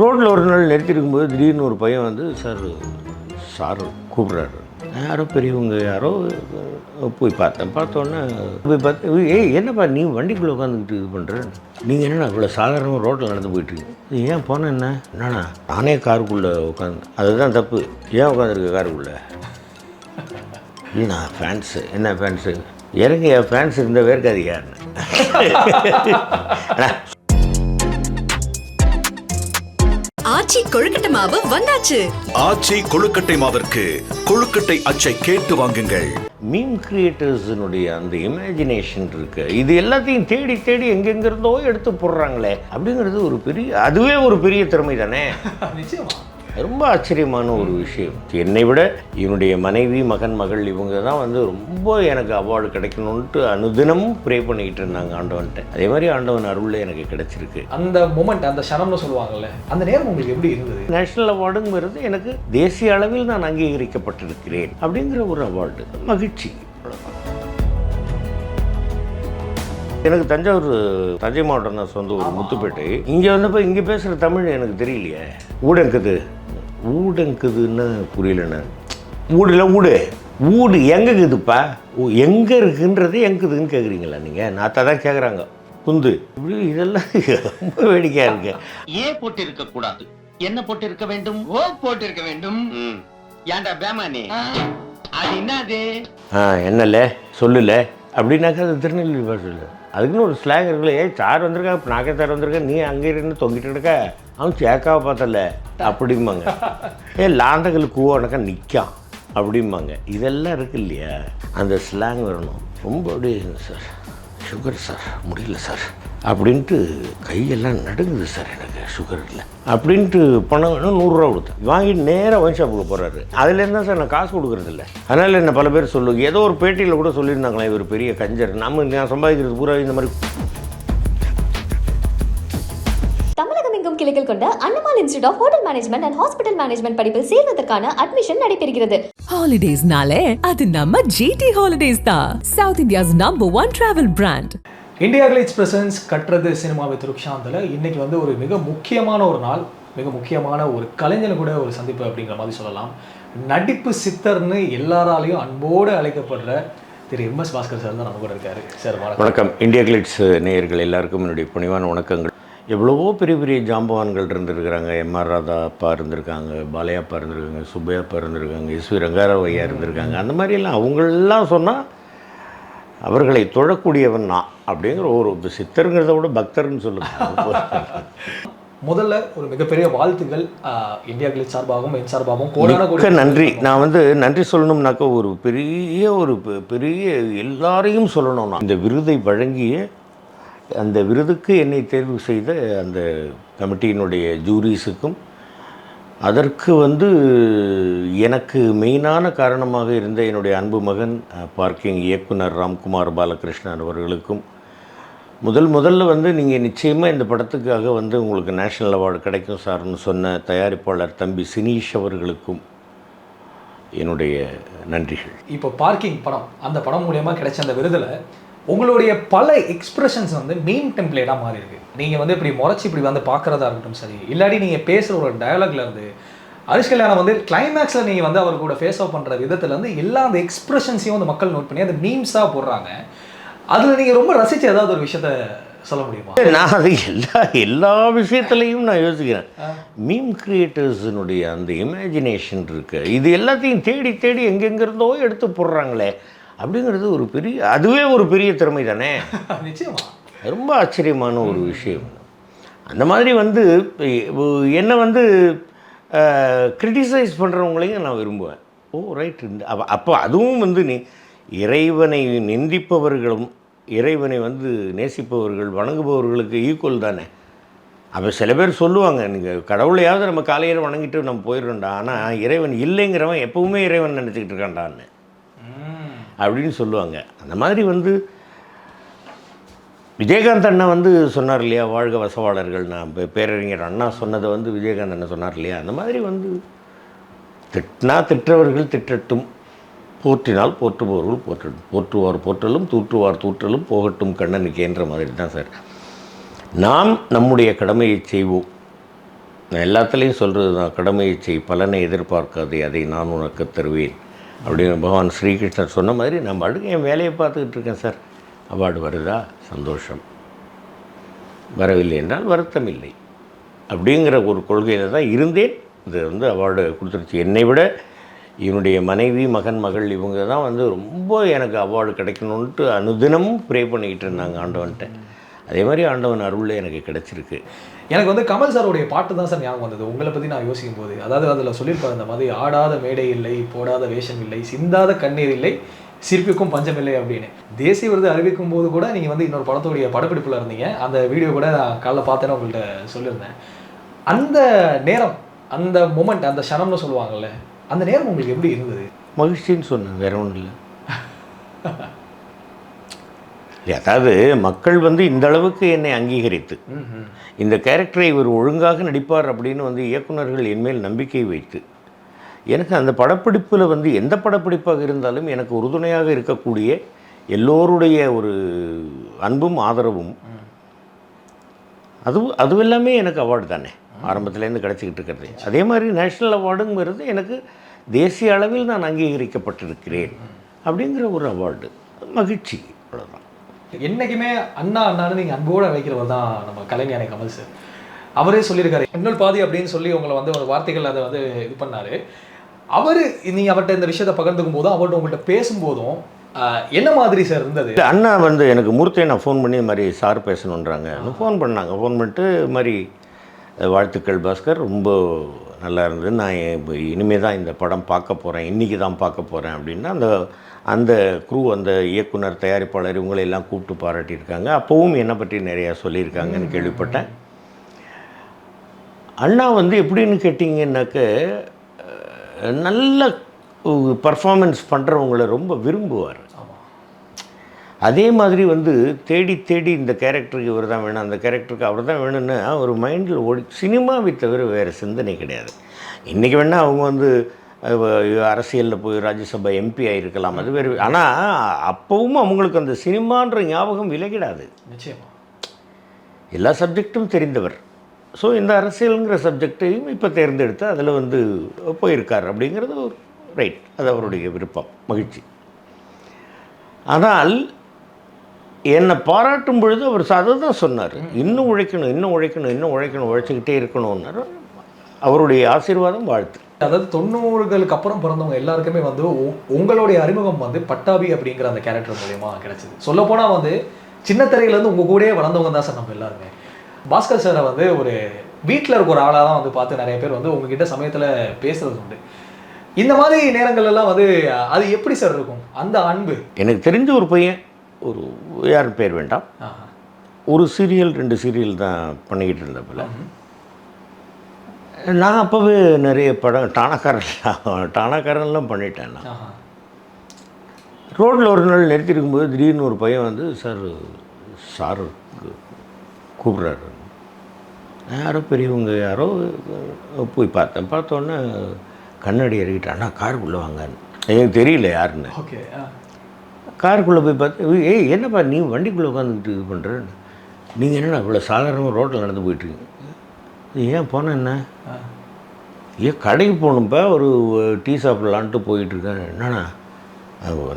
ரோட்டில் ஒரு நாள் நிறுத்திருக்கும்போது திடீர்னு ஒரு பையன் வந்து சார் சார் கூப்பிட்றாரு. யாரோ பெரியவங்க யாரோ போய் பார்த்தேன். பார்த்தோன்னே போய் பார்த்து ஏய் என்னப்பா நீ வண்டிக்குள்ளே உட்காந்துக்கிட்டு இது பண்ணுற நீங்கள் என்னண்ணா இவ்வளோ சாதாரணமாக ரோட்டில் நடந்து போயிட்டுருக்கு ஏன் போனேன் என்ன? என்னண்ணா நானே காருக்குள்ளே உட்காந்து அதுதான் தப்பு. ஏன் உட்காந்துருக்க காருக்குள்ளே? இல்லைண்ணா ஃபேன்ஸு என்ன ஃபேன்ஸு இறங்க என் ஃபேன்ஸ் இருந்தால் வேர்க்காது யாருன்னு கொழுக்கட்டை மாவு வந்தாச்சு. ஆச்சி கொழுக்கட்டை மாவிற்கு கொழுக்கட்டை அச்சை கேட்டு வாங்குங்கள். மீம் கிரியேட்டர்ஸினுடைய அந்த இமேஜினேஷன் இருக்கு. இது எல்லாத்தையும் தேடி தேடி எங்கெங்கிருந்தோ எடுத்து போடுறாங்களே. அப்படிங்கிறது ஒரு பெரிய அதுவே ஒரு பெரிய திறமை தானே நிச்சயமா. ரொம்ப ஆச்சரியமான ஒரு விஷயம். என்னை விட என்னுடைய மனைவி மகன் மகள் இவங்க தான் வந்து ரொம்ப எனக்கு அவார்டு கிடைக்கணுன்ட்டு அனுதினமும் ப்ரே பண்ணிக்கிட்டு இருந்தாங்க ஆண்டவன்ட்ட. அதே மாதிரி ஆண்டவன் அருளில் எனக்கு கிடைச்சிருக்கு. அந்த மொமெண்ட் அந்த க்ஷணம்னு சொல்லுவாங்கல்ல அந்த நேரம் உங்களுக்கு எப்படி இருந்தது? நேஷனல் அவார்டுங்கிறது எனக்கு தேசிய அளவில் நான் அங்கீகரிக்கப்பட்டிருக்கிறேன் அப்படிங்கிற ஒரு அவார்டு. மகிழ்ச்சி. எனக்கு தஞ்சாவூர் தஞ்சை மாவட்டம் தான் சொந்த ஒரு முத்துப்பேட்டை. இங்கே வந்தப்போ இங்கே பேசுகிற தமிழ் எனக்கு தெரியலையே. ஊடங்குது ஊடங்குதுன்னு புரியலண்ணே. ஊடுல ஊடு. ஊடு எங்கே இருக்குதுப்பா ஓ எங்கே இருக்குன்றது எங்குதுன்னு கேட்குறீங்களா நீங்கள் நாத்தா தான் கேட்குறாங்க குந்து இப்படி இதெல்லாம் ரொம்ப வேடிக்கையாக இருக்கு. ஏ போட்டு இருக்க கூடாது. என்ன போட்டு இருக்க வேண்டும்? ஓ போட்டு இருக்க வேண்டும் ஏன்டா பேமானி அது என்னது? ஆ என்னல? சொல்லுல. அப்படின்னாக்கா அது திருநெல்வேலி பாஷையில் அதுக்குன்னு ஒரு ஸ்லாங் இருக்குல்ல. ஏய் சார் வந்திருக்கா இப்போ நாக்கே சார் வந்திருக்கேன் நீ அங்கே இருந்து தொங்கிட்டு இருக்க. அவன் சேக்காவை பார்த்தல. அப்படிம்பாங்க. ஏ லாந்தகல் கூவனக்கா நிற்கான் அப்படிம்பாங்க. இதெல்லாம் இருக்கு இல்லையா? அந்த ஸ்லாங் வரணும் ரொம்ப அப்படியே சார் சுகர் சார் முடியல சார் அப்படின்ட்டு கையெல்லாம் நடுங்குது சார் எனக்கு சுகர் இல்லை அப்படின்ட்டு பணம் வேணும் நூறுரூவா கொடுத்தேன். வாங்கி நேராக ஒயின் ஷாப்புக்கு போகிறாரு அதுலேருந்து தான் சார் நான் காசு கொடுக்குறது இல்லை அதனால் என்ன பல பேர் சொல்லுவாங்க ஏதோ ஒரு பேட்டியில் கூட சொல்லியிருந்தாங்களே இவர் பெரிய கஞ்சர். நம்ம நான் சம்பாதிக்கிறது பூரா இந்த மாதிரி. தமிழகம் எங்கும் கிளைகள் கொண்ட அண்ணமால் institute of hotel management and hospital management படிப்பில் சேர்வதற்கான அட்மிஷன் நடைபெறுகிறது. ஹாலிடேஸ்னாலே அது நம்ம ஜிடி ஹாலிடேஸ் தான். South India's number one travel brand India glitz presence கட்டுறது சினிமா வித் இன்றைக்கி வந்து ஒரு மிக முக்கியமான ஒரு நாள் மிக முக்கியமான ஒரு கலைஞர் கூட ஒரு சந்திப்பு அப்படிங்கிற மாதிரி சொல்லலாம். நடிப்பு சித்தர்னு எல்லாராலையும் அன்போடு அழைக்கப்படுற திரு எம் எஸ் பாஸ்கர் சார் தான் நம்ம கூட இருக்காரு. சார் வணக்கம். இந்தியா கிளிட்ஸ் நேயர்கள் எல்லாருக்கும் என்னுடைய பணிவான வணக்கங்கள். எவ்வளவோ பெரிய பெரிய ஜாம்பவான்கள் இருந்திருக்கிறாங்க. எம்ஆர் ராதா அப்பா இருந்திருக்காங்க பாலையாப்பா இருந்திருக்காங்க சுப்பையாப்பா இருந்திருக்காங்க எஸ் வி ரங்காராவையா இருந்திருக்காங்க. அந்த மாதிரிலாம் அவங்களெல்லாம் சொன்னால் அவர்களை தொழக்கூடியவன் நான் அப்படிங்கிற ஒரு சித்தருங்கிறத விட பக்தர்னு சொல்லுங்க. முதல்ல ஒரு மிகப்பெரிய வாழ்த்துக்கள் இந்தியா சார்பாகவும் என் சார்பாகவும். மிக்க நன்றி. நான் வந்து நன்றி சொல்லணும்னாக்கா ஒரு பெரிய ஒரு பெரிய எல்லாரையும் சொல்லணும் நான் இந்த விருதை வழங்கிய அந்த விருதுக்கு என்னை தேர்வு செய்த அந்த கமிட்டியினுடைய ஜூரிஸுக்கும் அதற்கு வந்து எனக்கு மெயினான காரணமாக இருந்த என்னுடைய அன்பு மகன் பார்க்கிங் இயக்குனர் ராம்குமார் பாலகிருஷ்ணன் அவர்களுக்கும் முதல் முதல்ல வந்து நீங்கள் நிச்சயமாக இந்த படத்துக்காக வந்து உங்களுக்கு நேஷ்னல் அவார்டு கிடைக்கும் சார்னு சொன்ன தயாரிப்பாளர் தம்பி சினீஷ் அவர்களுக்கும் என்னுடைய நன்றிகள். இப்போ பார்க்கிங் படம் அந்த படம் மூலயமா கிடைச்ச அந்த விருதில் உங்களுடைய பல எக்ஸ்பிரஷன்ஸ் வந்து மீன் டெம்ப்ளேட்டாக மாறி இருக்கு நீங்கள் வந்து இப்படி முறைச்சி இப்படி வந்து பார்க்குறதா இருக்கட்டும் சரி. இல்லாட்டி நீங்கள் பேசுகிற ஒரு டயலாக்ல இருந்து ஹரிஷ் கல்யாணம் வந்து கிளைமேக்ஸில் நீங்கள் வந்து அவர் கூட ஃபேஸ் ஆஃப் பண்ணுற விதத்துல இருந்து எல்லா அந்த எக்ஸ்பிரஷன்ஸையும் வந்து மக்கள் நோட் பண்ணி அந்த மீம்ஸாக போடுறாங்க. அதில் நீங்கள் ரொம்ப ரசிச்ச ஏதாவது ஒரு விஷயத்த சொல்ல முடியுமா? நான் அது எல்லா எல்லா விஷயத்துலையும் நான் யோசிக்கிறேன். மீம் கிரியேட்டர்ஸினுடைய அந்த இமேஜினேஷன் இருக்கு. இது எல்லாத்தையும் தேடி தேடி எங்கெங்கிருந்தோ எடுத்து போடுறாங்களே. அப்படிங்கிறது ஒரு பெரிய அதுவே ஒரு பெரிய திறமை தானே? நிச்சயமா. ரொம்ப ஆச்சரியமான ஒரு விஷயம். அந்த மாதிரி வந்து என்னை வந்து கிரிட்டிசைஸ் பண்ணுறவங்களையும் நான் விரும்புவேன். ஓ ரைட் இந்த அப்ப அப்போ அதுவும் வந்து நீ இறைவனை நிந்திப்பவர்களும் இறைவனை வந்து நேசிப்பவர்கள் வணங்குபவர்களுக்கு ஈக்குவல் தானே? அப்போ சில பேர் சொல்லுவாங்க நீங்கள் கடவுளையாவது நம்ம காலையில் வணங்கிட்டு நம்ம போயிடுறோம்டா. ஆனால் இறைவன் இல்லைங்கிறவன் எப்பவுமே இறைவன் நினச்சிக்கிட்டு இருக்கான்டான்னு. அப்படின்னு சொல்லுவாங்க. அந்த மாதிரி வந்து விஜயகாந்த் அண்ணா வந்து சொன்னார் இல்லையா வாழ்க வசவாளர்கள். நான் பேரறிஞர் அண்ணா சொன்னதை வந்து விஜயகாந்த் அண்ணா சொன்னார் இல்லையா? அந்த மாதிரி வந்து திட்டினா திற்றவர்கள் திட்டட்டும் போற்றினால் போற்றுபவர்கள் போற்றட்டும் போற்றுவார் போற்றலும் தூற்றுவார் தூற்றலும் போகட்டும் கண்ணனுக்கேன்ற மாதிரி தான் சார். நாம் நம்முடைய கடமையை செய்வோம். நான் எல்லாத்துலேயும் சொல்கிறது தான் கடமையை செய் பலனை எதிர்பார்க்காதே அதை நான் உனக்கு தருவேன். அப்படின்னு பகவான் ஸ்ரீகிருஷ்ணர் சொன்ன மாதிரி நான் பாட்டுக்கு என் வேலையை பார்த்துக்கிட்டு இருக்கேன் சார். அவார்டு வருதா? சந்தோஷம். வரவில்லை என்றால் வருத்தம் இல்லை. அப்படிங்கிற ஒரு கொள்கையில் தான் இருந்தேன். இது வந்து அவார்டு கொடுத்துருச்சு. என்னை விட இவனுடைய மனைவி மகன் மகள் இவங்க தான் வந்து ரொம்ப எனக்கு அவார்டு கிடைக்கணுன்ட்டு அனுதினமும் ப்ரே பண்ணிக்கிட்டு இருந்தாங்க ஆண்டவன்ட்ட. அதே மாதிரி ஆண்டவன் அருளில் எனக்கு கிடைச்சிருக்கு. எனக்கு வந்து கமல் சாரோடைய பாட்டு தான் சார் ஞாபகம் வந்தது. உங்களை பற்றி நான் யோசிக்கும் போது அதாவது அதில் சொல்லியிருப்பாரு இந்த மாதிரி ஆடாத மேடை இல்லை போடாத வேஷம் இல்லை சிந்தாத கண்ணீர் இல்லை சிற்பிக்கும் பஞ்சம் இல்லை அப்படின்னு. தேசிய விருது அறிவிக்கும் போது கூட நீங்கள் வந்து இன்னொரு படத்துடைய படப்பிடிப்பில் இருந்தீங்க. அந்த வீடியோ கூட நான் காலைல பார்த்தேன்னு உங்கள்கிட்ட சொல்லியிருந்தேன். அந்த நேரம் அந்த மொமெண்ட் அந்த க்ஷணம்னு சொல்லுவாங்கல்ல அந்த நேரம் உங்களுக்கு எப்படி இருந்தது? மகிழ்ச்சின்னு சொன்னேன் வேற ஒன்றும் இல்லை, அதாவது மக்கள் வந்து இந்த அளவுக்கு என்னை அங்கீகரித்து இந்த கேரக்டரை இவர் ஒழுங்காக நடிப்பார் அப்படின்னு வந்து இயக்குனர்கள் என்மேல் நம்பிக்கை வைத்து எனக்கு அந்த படப்பிடிப்பில் வந்து எந்த படப்பிடிப்பாக இருந்தாலும் எனக்கு உறுதுணையாக இருக்கக்கூடிய எல்லோருடைய ஒரு அன்பும் ஆதரவும் அதுவும் அதுவும் எல்லாமே எனக்கு அவார்டு தானே ஆரம்பத்துலேருந்து கிடச்சிக்கிட்டு இருக்கிறது. அதே மாதிரி நேஷ்னல் அவார்டுங்கிறது எனக்கு தேசிய அளவில் நான் அங்கீகரிக்கப்பட்டிருக்கிறேன் அப்படிங்கிற ஒரு அவார்டு மகிழ்ச்சி அவ்வளோதான் என்னைக்குமே அண்ணா அண்ணான்னு நீங்கள் அன்போடு அழைக்கிறவர் தான் நம்ம கலைஞானி கமல் சார். அவரே சொல்லியிருக்காரு. இன்னொரு பாதி அப்படின்னு சொல்லி உங்களை வந்து ஒரு வார்த்தைகள் அதை வந்து இது பண்ணார். அவர் நீங்கள் அவர்கிட்ட இந்த விஷயத்தை பகிர்ந்துக்கும் போதும் அவர்கிட்ட உங்கள்கிட்ட பேசும்போதும் என்ன மாதிரி சார் இருந்தது? அண்ணா வந்து எனக்கு மூர்த்தியை நான் ஃபோன் பண்ணி இது மாதிரி சார் பேசணுன்றாங்க. ஃபோன் பண்ணாங்க. ஃபோன் பண்ணிட்டு இது மாதிரி வாழ்த்துக்கள் பாஸ்கர். ரொம்ப நல்லா இருந்தது. நான் இனிமேல் தான் இந்த படம் பார்க்க போகிறேன் இன்றைக்கி தான் பார்க்க போகிறேன் அப்படின்னா அந்த அந்த குரூ அந்த இயக்குனர் தயாரிப்பாளர் இவங்களை எல்லாம் கூப்பிட்டு பாராட்டியிருக்காங்க. அப்போவும் என்னை பற்றி நிறையா சொல்லியிருக்காங்கன்னு கேள்விப்பட்டேன். அண்ணா வந்து எப்படின்னு கேட்டிங்கன்னாக்க நல்ல பர்ஃபார்மன்ஸ் பண்ணுறவங்கள ரொம்ப விரும்புவார். அதே மாதிரி வந்து தேடி தேடி இந்த கேரக்டருக்கு இவர் தான் வேணும் அந்த கேரக்டருக்கு அவர் தான் வேணும்னு ஒரு மைண்டில் ஓடி சினிமாவை தவிர வேறு சிந்தனை கிடையாது. இன்றைக்கி வேணால் அவங்க வந்து அரசியலில் போய் ராஜ்யசபா எம்பி ஆகிருக்கலாம் அது வேறு ஆனால் அப்போவும் அவங்களுக்கு அந்த சினிமான்ற ஞாபகம் விலகிடாது. நிச்சயமா. எல்லா சப்ஜெக்ட்டும் தெரிந்தவர். ஸோ இந்த அரசியலுங்கிற சப்ஜெக்டையும் இப்போ தேர்ந்தெடுத்து அதில் வந்து போயிருக்கார் அப்படிங்கிறது ஒரு ரைட் அது அவருடைய விருப்பம் மகிழ்ச்சி. ஆனால் என்னை பாராட்டும் பொழுது அவர் அதை தான் சொன்னார். இன்னும் உழைக்கணும் இன்னும் உழைக்கணும் இன்னும் உழைக்கணும் உழைச்சிக்கிட்டே இருக்கணும்னாரு. அவருடைய ஆசீர்வாதம் வாழ்த்து. அதாவது தொண்ணூறுகளுக்கு அப்புறம் பிறந்தவங்க எல்லாருக்குமே வந்து உங்களுடைய அறிமுகம் வந்து பட்டாபி அப்படிங்கிற அந்த கேரக்டர் மூலயமா கிடைச்சது. சொல்ல வந்து சின்ன திரையிலேருந்து உங்கள் கூடயே வளர்ந்தவங்க தான் சார் நம்ம எல்லாருமே. பாஸ்கர் சாரை வந்து ஒரு வீட்டில் இருக்க ஒரு ஆளாக தான் வந்து பார்த்து நிறைய பேர் வந்து உங்ககிட்ட சமயத்தில் பேசுறது உண்டு. இந்த மாதிரி நேரங்கள் எல்லாம் வந்து அது எப்படி சார் இருக்கும்? அந்த அன்பு. எனக்கு தெரிஞ்ச ஒரு பையன் ஒரு யார் பேர் வேண்டாம். ஒரு சீரியல் ரெண்டு சீரியல் தான் பண்ணிக்கிட்டு இருந்தப்பல. நான் அப்போவே நிறைய படம் டானாக்காரன் டானாக்காரன்லாம் பண்ணிட்டேன் நான். ரோட்டில் ஒரு நாள் நிறுத்தி இருக்கும்போது திடீர்னு ஒரு பையன் வந்து சார் சார் கூப்பிட்றாரு. யாரோ பெரியவங்க யாரோ போய் பார்த்தேன். பார்த்தோன்னே கண்ணாடி இறக்கிட்டு அண்ணா காருக்குள்ளே வாங்கன்னு எனக்கு தெரியல யாருன்னு. காருக்குள்ளே போய் பார்த்து ஏய் என்னப்பா நீ வண்டிக்குள்ளே உட்காந்துட்டு இது பண்ணுற நீங்கள் என்னடா இவ்வளோ சாதாரணமாக ரோட்டில் நடந்து போயிட்டுருக்கீங்க ஏன் போனேன் என்ன. ஏன் கடைக்கு போகணும்ப்பா ஒரு டீ சாப்பிட்லான்ட்டு போயிட்டுருக்கேன். என்னண்ணா?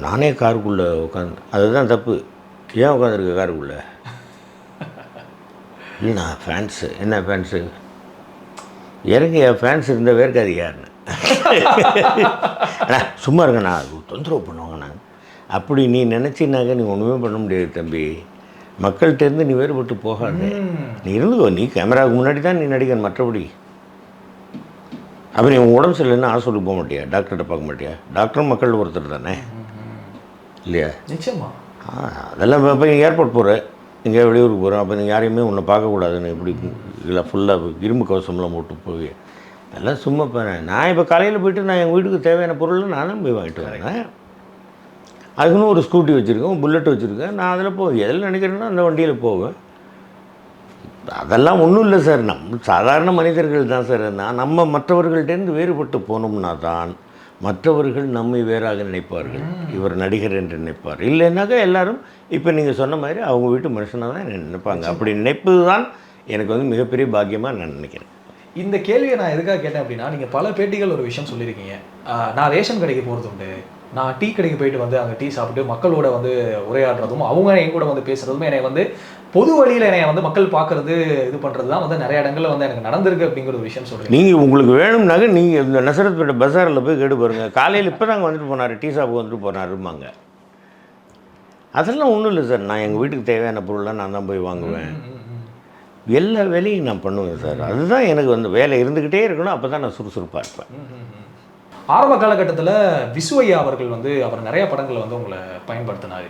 நானே காருக்குள்ளே உட்காந்து அதுதான் தப்பு. ஏன் உட்காந்துருக்க காருக்குள்ளே? இல்லைண்ணா ஃபேன்ஸு என்ன ஃபேன்ஸு இறங்கி என் ஃபேன்ஸ் இருந்த வேர்க்காது யாருன்னு. அண்ணா சும்மா இருக்கண்ணா அது தொந்தரவு பண்ணுவாங்கண்ணா அப்படி நீ நினச்சினாக்க நீ ஒன்றுமே பண்ண முடியாது தம்பி. மக்கள்கிட்டேருந்து நீ வேறுபட்டு போகாத. நீ இருந்துக்கோ நீ கேமராவுக்கு முன்னாடி தான் நீ நடிகன் மற்றபடி. அப்போ நீ உன் உடம்பு சரியில்லைன்னா ஹாஸ்பிட்டலுக்கு போக மாட்டியா? டாக்டர்கிட்ட பார்க்க மாட்டியா? டாக்டரும் மக்கள் ஒருத்தர் தானே? இல்லையா? நிச்சயமா. ஆ, அதெல்லாம் இப்போ ஏர்போர்ட் போகிற எங்கேயா வெளியூருக்கு போகிறோம் அப்போ நீங்கள் யாரையுமே உன்னை பார்க்கக்கூடாதுன்னு இப்படி இல்லை ஃபுல்லாக இரும்பு கவசம்லாம் போட்டு போய் அதெல்லாம் சும்மா போகிறேன் நான் இப்போ காலையில் போயிட்டு நான் எங்கள் வீட்டுக்கு தேவையான பொருள் நானும் போய் வாங்கிட்டு வரேன். அதுக்குன்னு ஒரு ஸ்கூட்டி வச்சுருக்கேன் புல்லட் வச்சுருக்கேன். நான் அதில் போய் எதில் நினைக்கிறேன்னா அந்த வண்டியில் போவேன். அதெல்லாம் ஒன்றும் இல்லை சார். நம் சாதாரண மனிதர்கள் தான் சார். நான் நம்ம மற்றவர்கள்டேருந்து வேறுபட்டு போனோம்னா தான் மற்றவர்கள் நம்மை வேறாக நினைப்பார்கள். இவர் நடிகர் என்று நினைப்பார். இல்லைன்னாக்கா எல்லாரும் இப்போ நீங்கள் சொன்ன மாதிரி அவங்க வீட்டு மனுஷனாக தான் என்ன நினைப்பாங்க. அப்படி நினைப்பது தான் எனக்கு வந்து மிகப்பெரிய பாக்கியமாக நான் நினைக்கிறேன். இந்த கேள்வியை நான் எதுக்காக கேட்டேன் அப்படின்னா நீங்கள் பல பேட்டிகள் ஒரு விஷயம் சொல்லியிருக்கீங்க. நான் ரேஷன் கடைக்கு போகிறது உண்டு. நான் டீ கடைக்கு போயிட்டு வந்து அங்கே டீ சாப்பிட்டு மக்களோட வந்து உரையாடுறதும் அவங்க என் கூட வந்து பேசுகிறதும் என்னை வந்து பொது வழியில என்னை வந்து மக்கள் பார்க்கறது இது பண்றது தான் வந்து நிறைய இடங்கள்ல வந்து எனக்கு நடந்திருக்கு அப்படிங்கிற ஒரு விஷயம் சொல்றீங்க. நீங்கள் உங்களுக்கு வேணும்னாக்க நீங்கள் இந்த நசரத்பேட்டை பஜாரில் போய் கேட்டு பாருங்க. காலையில் இப்போ தாங்க வந்துட்டு போனார் டீ ஷாப்புக்கு வந்துட்டு போனாருமாங்க அதெல்லாம் ஒன்றும் இல்லை சார். நான் எங்கள் வீட்டுக்கு தேவையான பொருள்லாம் நான் தான் போய் வாங்குவேன். எல்லா வேலையும் நான் பண்ணுவேன் சார். அதுதான் எனக்கு வந்து வேலை இருந்துக்கிட்டே இருக்கணும் அப்போ தான் நான் சுறுசுறுப்பாக இருப்பேன். ஆரம்ப காலகட்டத்தில் விசுவையா அவர்கள் வந்து அவர் நிறைய படங்கள் வந்து உங்களை பயன்படுத்தினாரு.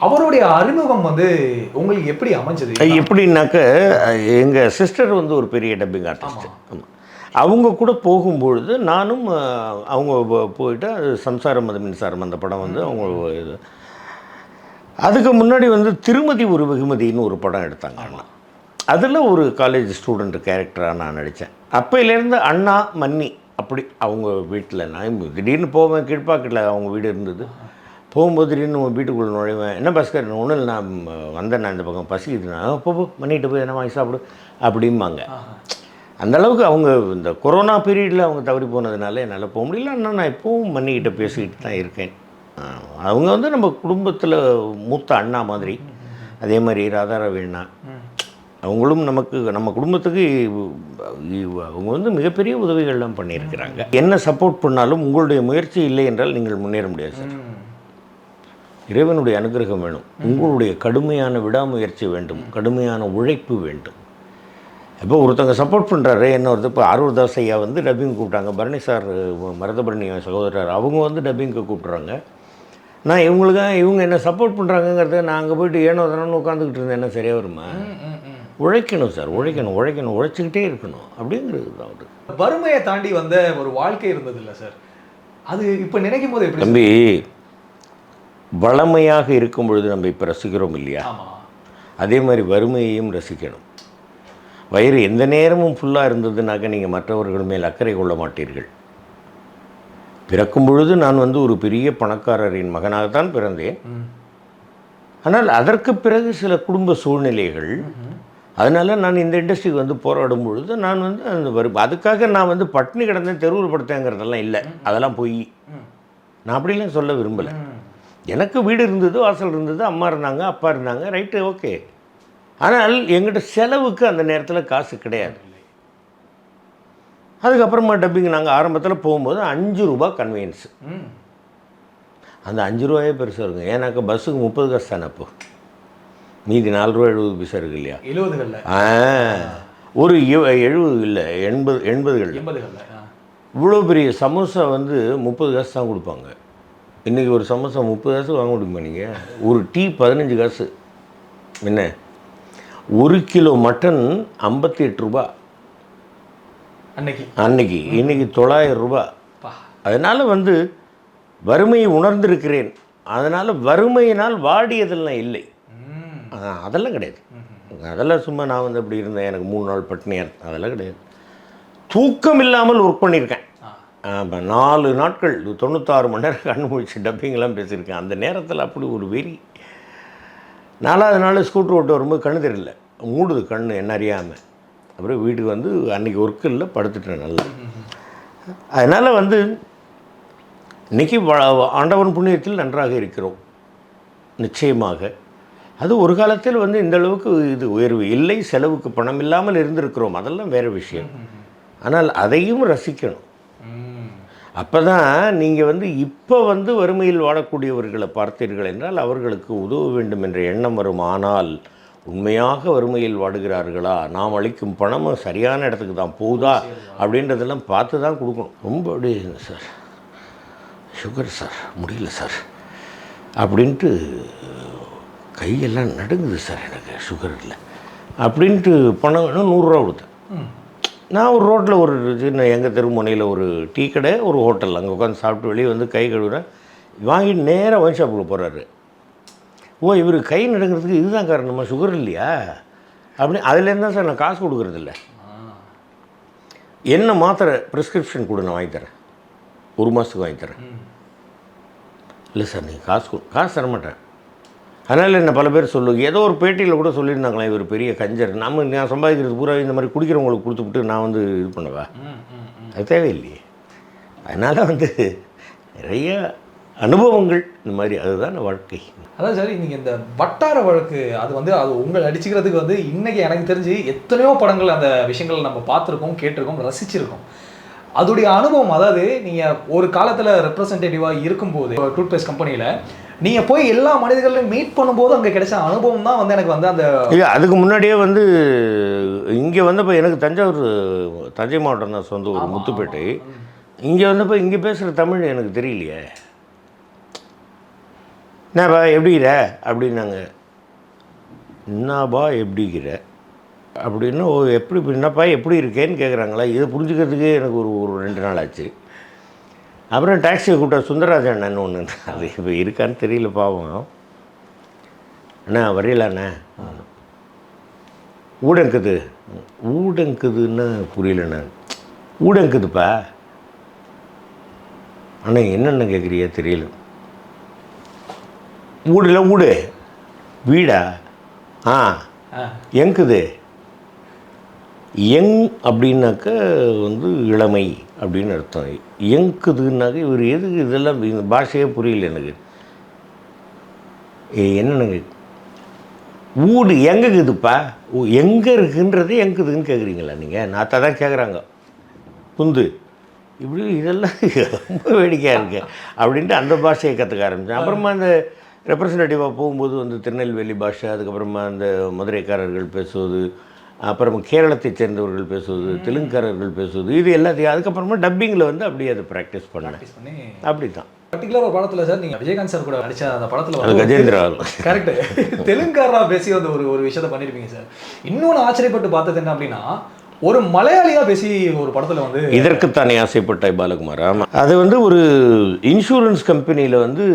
அவருடைய அறிமுகம் வந்து உங்களுக்கு எப்படி அமைஞ்சது? எப்படின்னாக்க எங்கள் சிஸ்டர் வந்து ஒரு பெரிய டப்பிங் ஆர்டிஸ்ட் ஆமாம் அவங்க கூட போகும்பொழுது நானும் அவங்க போயிட்டு சம்சாரம் அது மின்சாரம் அந்த படம் வந்து அவங்க இது. அதுக்கு முன்னாடி வந்து திருமதி ஒரு வெகுமதின்னு ஒரு படம் எடுத்தாங்க அண்ணா. அதில் ஒரு காலேஜ் ஸ்டூடெண்ட் கேரக்டராக நான் நடித்தேன் அப்பையிலேருந்து அண்ணா மன்னி அப்படி அவங்க வீட்டில் நான் திடீர்னு போவேன் கீழ்ப்பாக்கத்தில் அவங்க வீடு இருந்தது. போகும்போது திடீர்னு உங்கள் வீட்டுக்குள்ளே நுழைவேன். என்ன பாஸ்கர் ஒன்றும் இல்லை நான் வந்தேன் நான் இந்த பக்கம். பசிக்குது நான் போ போ மன்னிட்டு போய் என்ன வாங்கி சாப்பிடு அப்படிம்பாங்க. அந்த அளவுக்கு அவங்க இந்த கொரோனா பீரியடில் அவங்க தவறி போனதுனால என்னால் போக முடியல. ஆனால் நான் இப்போவும் மன்னிக்கிட்ட பேசிக்கிட்டு தான் இருக்கேன். அவங்க வந்து நம்ம குடும்பத்தில் மூத்த அண்ணா மாதிரி. அதே மாதிரி ராதாரவி அண்ணா அவங்களும் நமக்கு நம்ம குடும்பத்துக்கு அவங்க வந்து மிகப்பெரிய உதவிகள்லாம் பண்ணியிருக்கிறாங்க. என்ன சப்போர்ட் பண்ணாலும் உங்களுடைய முயற்சி இல்லை என்றால் நீங்கள் முன்னேற முடியாது சார். இறைவனுடைய அனுகிரகம் வேணும். உங்களுடைய கடுமையான விடாமுயற்சி வேண்டும். கடுமையான உழைப்பு வேண்டும். இப்போ ஒருத்தங்க சப்போர்ட் பண்ணுறாரு என்ன ஒருத்தர் இப்போ ஆரூர் தாஸ் ஐயா வந்து டப்பிங் கூப்பிட்டாங்க. பரணி சார் மருதபரணி சகோதரர் அவங்க வந்து டப்பிங்க்கு கூப்பிட்றாங்க. நான் இவங்களுக்காக இவங்க என்ன சப்போர்ட் பண்ணுறாங்கங்கிறத நான் அங்கே போயிட்டு ஏனோ தானோன்னு உட்காந்துக்கிட்டு இருந்தேன். என்ன சரியாக வருமா? உழைக்கணும் சார் உழைக்கணும் உழைக்கணும் உழைச்சிக்கிட்டே இருக்கணும். அப்படிங்கிறது தான் ஒரு வறுமையை தாண்டி வந்த ஒரு வாழ்க்கை இருந்தது இல்ல சார் அது இப்ப நினைக்கும் போது எப்படி தம்பி வளமையாக இருக்கும் பொழுது நம்ம இப்போ ரசிக்கிறோம் இல்லையா அதே மாதிரி வறுமையையும் ரசிக்கணும். வயிறு எந்த நேரமும் ஃபுல்லாக இருந்ததுனாக்க நீங்கள் மற்றவர்கள் மேல் அக்கறை கொள்ள மாட்டீர்கள். பிறக்கும் பொழுது நான் வந்து ஒரு பெரிய பணக்காரரின் மகனாகத்தான் பிறந்தேன். ஆனால் அதற்கு பிறகு சில குடும்ப சூழ்நிலைகள் அதனால் நான் இந்த இண்டஸ்ட்ரிக்கு வந்து போராடும் பொழுது நான் வந்து அந்த வரு அதுக்காக நான் வந்து பட்டினி கிடந்தேன் தெருவில் படுத்தேங்கிறதெல்லாம் இல்லை. அதெல்லாம் பொய். நான் அப்படிலாம் சொல்ல விரும்பலை. எனக்கு வீடு இருந்தது வாசல் இருந்தது அம்மா இருந்தாங்க அப்பா இருந்தாங்க ரைட்டு ஓகே ஆனால் எங்கிட்ட செலவுக்கு அந்த நேரத்தில் காசு கிடையாது. அதுக்கப்புறமா டப்பிங் நாங்கள் ஆரம்பத்தில் போகும்போது அஞ்சு ரூபா கன்வீனியன்ஸ் ம். அந்த அஞ்சு ரூபாயே பெருசாக இருக்கும் ஏன்னாக்கா பஸ்ஸுக்கு முப்பது காசு தானே அப்போ? மீதி நாலு ரூபா எழுபது பைசா இருக்கு இல்லையா? எழுபதுகள்ல? ஆ. ஒரு எழுபது இல்லை எண்பது எண்பதுகள். இவ்வளோ பெரிய சமோசா வந்து முப்பது காசு தான் கொடுப்பாங்க. இன்றைக்கி ஒரு சமோசா முப்பது காசு வாங்க முடியுமா நீங்கள் ஒரு டீ பதினஞ்சு காசு. என்ன? ஒரு கிலோ மட்டன் ஐம்பத்தி எட்டு ரூபா. அன்னைக்கு. அன்னைக்கு. இன்னைக்கு தொள்ளாயிரம் ரூபாய் பா அதனால் வந்து வறுமையை உணர்ந்திருக்கிறேன். அதனால் வறுமையினால் வாடியதெல்லாம் இல்லை. அதெல்லாம் கிடையாது. அதெல்லாம் சும்மா நான் வந்து அப்படி இருந்தேன். எனக்கு மூணு நாள் பட்டினியாக இருந்தேன். அதெல்லாம் கிடையாது. தூக்கம் இல்லாமல் ஒர்க் பண்ணியிருக்கேன். ஆமாம் நாலு நாட்கள் தொண்ணூத்தாறு மணி நேரம் கண்ணு முடிச்சு டப்பிங்லாம் பேசியிருக்கேன். அந்த நேரத்தில் அப்படி ஒரு வெறி. நாலாவது நாள் ஸ்கூட்டர் ஓட்டு வரும்போது கண்ணு தெரியல. மூடுது கண்ணு என்ன அறியாமல் அப்புறம் வீட்டுக்கு வந்து அன்றைக்கி ஒர்க்கு இல்லை படுத்துட்டேன் நல்லா. அதனால் வந்து இன்றைக்கி ஆண்டவன் புண்ணியத்தில் நன்றாக இருக்கிறோம். நிச்சயமாக. அது ஒரு காலத்தில் வந்து இந்த அளவுக்கு இது உயர்வு இல்லை செலவுக்கு பணம் இல்லாமல் இருந்திருக்கிறோம். அதெல்லாம் வேறு விஷயம். ஆனால் அதையும் ரசிக்கணும். அப்போ தான் நீங்கள் வந்து இப்போ வந்து வறுமையில் வாழக்கூடியவர்களை பார்த்தீர்கள் என்றால் அவர்களுக்கு உதவ வேண்டும் என்ற எண்ணம் வரும். ஆனால் உண்மையாக வறுமையில் வாடுகிறார்களா? நாம் அளிக்கும் பணமும் சரியான இடத்துக்கு தான் போகுதா? அப்படின்றதெல்லாம் பார்த்து தான் கொடுக்கணும். ரொம்ப அப்படியே சார் சுகர் சார் முடியல சார். அப்படின்ட்டு கையெல்லாம் நடுங்குது சார் எனக்கு சுகர் இல்லை அப்படின்ட்டு பணம் வேணும் நூறுரூவா கொடுத்தேன். நான் ஒரு ரோட்டில் ஒரு சின்ன எங்கள் தெருமுனையில் ஒரு டீ கடை ஒரு ஹோட்டல். அங்கே உட்காந்து சாப்பிட்டு வெளியே வந்து கை கழுவுறேன். வாங்கி நேராக ஒயின் ஷாப்புக்கு போகிறாரு ஓ இவர் கை நடுங்கிறதுக்கு இதுதான் காரணமா. சுகர் இல்லையா? அப்படி அதுலேருந்து தான் சார் நான் காசு கொடுக்குறதில்ல. என்ன மாத்திரை? ப்ரிஸ்கிரிப்ஷன் கொடு நான் வாங்கி தரேன். ஒரு மாதத்துக்கு வாங்கி தரேன். இல்லை சார் நீங்கள் காசு கொடு காசு தர மாட்டேன் அதனால் என்ன பல பேர் சொல்லுவாங்க ஏதோ ஒரு பேட்டியில் கூட சொல்லியிருந்தாங்களே இவர் பெரிய கஞ்சர். நம்ம நான் சம்பாதிக்கிறது பூரா இந்த மாதிரி குடிக்கிறவங்களுக்கு கொடுத்துவிட்டு நான் வந்து இது பண்ணவா? அது தேவையில்லையே. அதனால் வந்து நிறைய அனுபவங்கள் இந்த மாதிரி அதுதான் வாழ்க்கை. அதான் சார் நீங்கள் இந்த வட்டார வழக்கு அது வந்து அது உங்களை அடிச்சுக்கிறதுக்கு வந்து இன்னைக்கு எனக்கு தெரிஞ்சு எத்தனையோ படங்கள் அந்த விஷயங்கள் நம்ம பார்த்துருக்கோம் கேட்டிருக்கோம் ரசிச்சிருக்கோம். அதோடைய அனுபவம் அதாவது நீங்கள் ஒரு காலத்தில் ரெப்ரசன்டேட்டிவாக இருக்கும்போது டூத் பேஸ்ட் கம்பெனியில் நீங்கள் போய் எல்லா மனிதர்களையும் மீட் பண்ணும்போது அங்கே கிடைச்ச அனுபவம் தான் வந்து எனக்கு வந்து அந்த இல்லை அதுக்கு முன்னாடியே வந்து இங்கே வந்தப்போ எனக்கு தஞ்சாவூர் தஞ்சை மாவட்டம் தான் சொந்த ஊர் முத்துப்பேட்டை. இங்கே வந்தப்போ இங்கே பேசுகிற தமிழ் எனக்கு தெரியலையே. என்னப்பா எப்படிங்கிற அப்படின்னாங்க. என்னப்பா எப்படிங்கிற அப்படின்னா ஓ எப்படி என்னப்பா எப்படி இருக்கேன்னு கேட்குறாங்களா இதை புரிஞ்சுக்கிறதுக்கே எனக்கு ஒரு ஒரு ரெண்டு நாள் ஆச்சு. அப்புறம் டாக்ஸியை கூப்பிட்டா சுந்தரராஜன் அண்ணன் ஒன்று அது இப்போ இருக்கான்னு தெரியல பாவம். அண்ணா வரையில அண்ணா? ஊடங்குது. ஊடங்குதுன்னு புரியலண்ணா ஊடங்குதுப்பா. அண்ணா என்னென்ன கேட்குறியா தெரியல. ஊடுல ஊடு. வீடா? ஆ, எங்குது? யங் அப்படின்னாக்க வந்து இளமை அப்படின்னு அர்த்தம். யங்குதுன்னாக்க இவர் எதுக்கு இதெல்லாம் இந்த பாஷையே புரியல எனக்கு. என்னென்னங்க ஊடு எங்கே இருக்குதுப்பா எங்கே இருக்குன்றது எங்குதுன்னு கேட்குறீங்களா நீங்கள் நாத்தா தான் கேட்குறாங்க புந்து இப்படி இதெல்லாம் ரொம்ப வேடிக்கையாக இருக்கு அப்படின்ட்டு அந்த பாஷையை கற்றுக்க ஆரம்பித்தேன் அப்புறமா அந்த ரெப்ரசன்டேட்டிவாக போகும்போது வந்து திருநெல்வேலி பாஷை அதுக்கப்புறமா அந்த மதுரைக்காரர்கள் பேசுவது அப்புறம் கேரளத்தை சேர்ந்தவர்கள் பேசுவது தெலுங்குக்காரர்கள் பேசுவது இது எல்லாத்தையும் அதுக்கப்புறமா டப்பிங்கில் வந்து அப்படியே அதை ப்ராக்டிஸ் பண்ணி அப்படி தான் பர்டிகுலர் ஒரு படத்தில் சார் நீங்கள் விஜயகாந்த் சார் கூட நடித்த அந்த படத்தில் வந்து கஜேந்திரா. கரெக்ட் தெலுங்காரா பேசி வந்து ஒரு ஒரு விஷயத்தை பண்ணியிருப்பீங்க சார். இன்னொன்று ஆச்சரியப்பட்டு பார்த்தது என்ன அப்படின்னா ஒரு மலையாளியாக பேசி ஒரு படத்தில் வந்து இதற்குத்தானே ஆசைப்பட்ட பாலகுமார். ஆமாம் அது வந்து ஒரு இன்சூரன்ஸ் கம்பெனியில் வந்து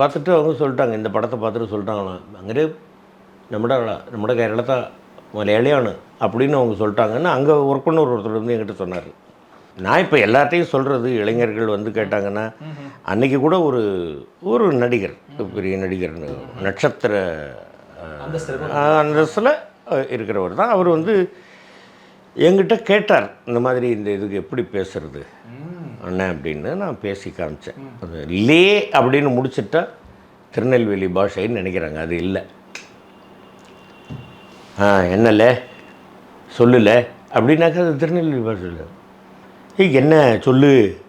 பார்த்துட்டு அவங்க சொல்லிட்டாங்க இந்த படத்தை பார்த்துட்டு சொல்லிட்டாங்களாம். அங்கே நம்மட நம்மட கேரளத்தை முதல்ல இளையானு அப்படின்னு அவங்க சொல்லிட்டாங்கன்னு அங்கே ஒர்க் பண்ண ஒருத்தர் வந்து என்கிட்ட சொன்னார். நான் இப்போ எல்லாத்தையும் சொல்கிறது இளைஞர்கள் வந்து கேட்டாங்கன்னா அன்றைக்கி கூட ஒரு ஒரு நடிகர் பெரிய நடிகர் நட்சத்திர அந்தஸ்தில் இருக்கிறவர் தான். அவர் வந்து எங்கிட்ட கேட்டார் இந்த மாதிரி இந்த இதுக்கு எப்படி பேசுறது? அண்ணன் அப்படின்னு நான் பேசி காமிச்சேன். அது லே அப்படின்னு முடிச்சுட்டா திருநெல்வேலி பாஷைன்னு நினைக்கிறாங்க. அது இல்லை. ஆ என்னல? சொல்லுல. அப்படின்னாக்கா அது திருநெல்வேலி பாஷை இல்லை ஏய் என்ன சொல்லு?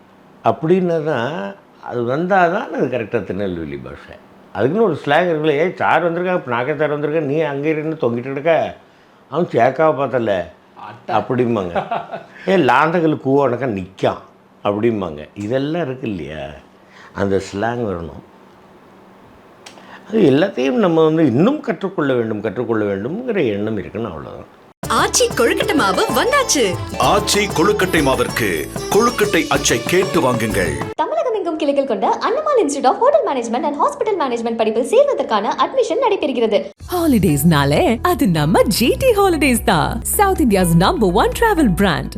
அப்படின்னா தான் அது வந்தால் தான் அது கரெக்டாக திருநெல்வேலி பாஷை அதுக்குன்னு ஒரு ஸ்லாங் இருக்குல்ல. ஏய் சார் வந்திருக்கா இப்போ நாக்கே சார் வந்திருக்கா நீ அங்கே இருந்து தொங்கிட்டு இருக்க. அவன் சேக்காவை பார்த்தல? அப்படிம்பாங்க. ஏ லாந்தகள் கூவனக்கா நிற்கான் அப்படிம்பாங்க. இதெல்லாம் இருக்கு இல்லையா? அந்த ஸ்லாங் வரணும். அது எல்லாத்தையும் நம்ம வந்து இன்னும் கற்றுக்கொள்ள வேண்டும் கற்றுக்கொள்ள வேண்டும்ங்கிற எண்ணம் இருக்குன்னு அவ்வளோதான் ஆச்சி கொழுக்கட்டை மாவு வந்தாச்சு. ஆச்சி கொழுக்கட்டை மாவிற்கு கொழுக்கட்டை அச்சை கேட்டு வாங்குங்கள். தமிழகம் எங்கும் கிளைகள் கொண்ட Annamalai institute of hotel management and hospital management படிப்பில் சேர்வதற்கான அட்மிஷன் நடைபெறுகிறது. ஹாலிடேஸ்னாலே அது நம்ம ஜிடி ஹாலிடேஸ் தான். South India's number one travel brand